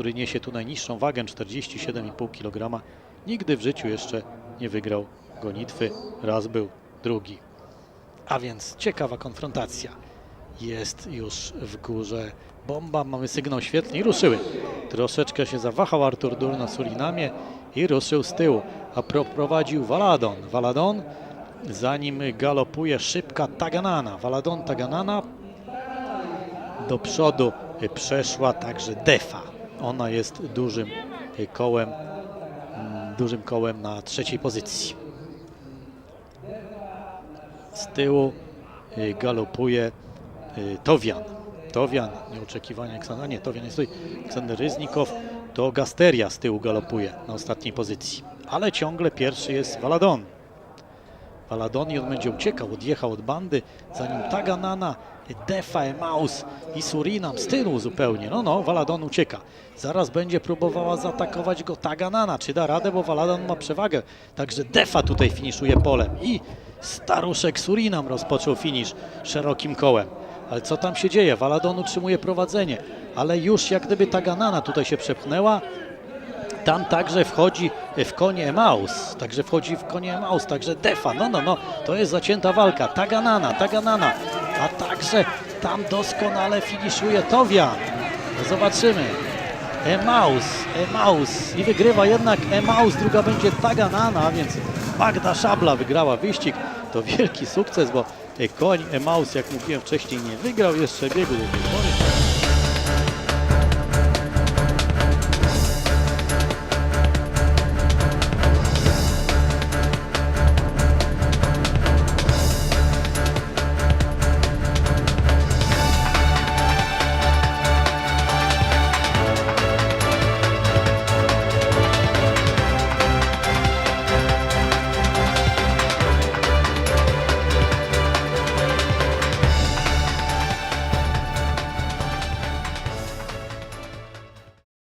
który niesie tu najniższą wagę 47,5 kg, nigdy w życiu jeszcze nie wygrał gonitwy. Raz był, drugi. A więc ciekawa konfrontacja. Jest już w górze bomba, mamy sygnał świetny i ruszyły. Troszeczkę się zawahał Artur Dur na Surinamie i ruszył z tyłu, a prowadził Valadon. Valadon, zanim galopuje szybka Taganana. Valadon Taganana do przodu y, przeszła także Defa. Ona jest dużym y, kołem, mm, dużym kołem na trzeciej pozycji. Z tyłu y, galopuje y, Towian. Towian, nieoczekiwanie Aleksandra, nie, Towian jest tutaj Aleksander Ryznikow, to Gasteria z tyłu galopuje na ostatniej pozycji. Ale ciągle pierwszy jest Valadon. Valadon i on będzie uciekał, odjechał od bandy, zanim Taganana, Defa, Emaus i Surinam z tyłu zupełnie. No, no, Valadon ucieka. Zaraz będzie próbowała zaatakować go Taganana. Czy da radę, bo Valadon ma przewagę. Także Defa tutaj finiszuje polem i staruszek Surinam rozpoczął finisz szerokim kołem. Ale co tam się dzieje? Valadon utrzymuje prowadzenie, ale już jak gdyby Taganana tutaj się przepchnęła, tam także wchodzi w konie Emaus, także wchodzi w konie Emaus, także Defa, no, no, no, to jest zacięta walka, Taganana, Taganana, a także tam doskonale finiszuje Towian. Zobaczymy. Emaus, Emaus i wygrywa jednak Emaus, druga będzie Taganana, więc Magda Szabla wygrała wyścig. To wielki sukces, bo koń Emaus, jak mówiłem wcześniej, nie wygrał jeszcze biegu do tej pory.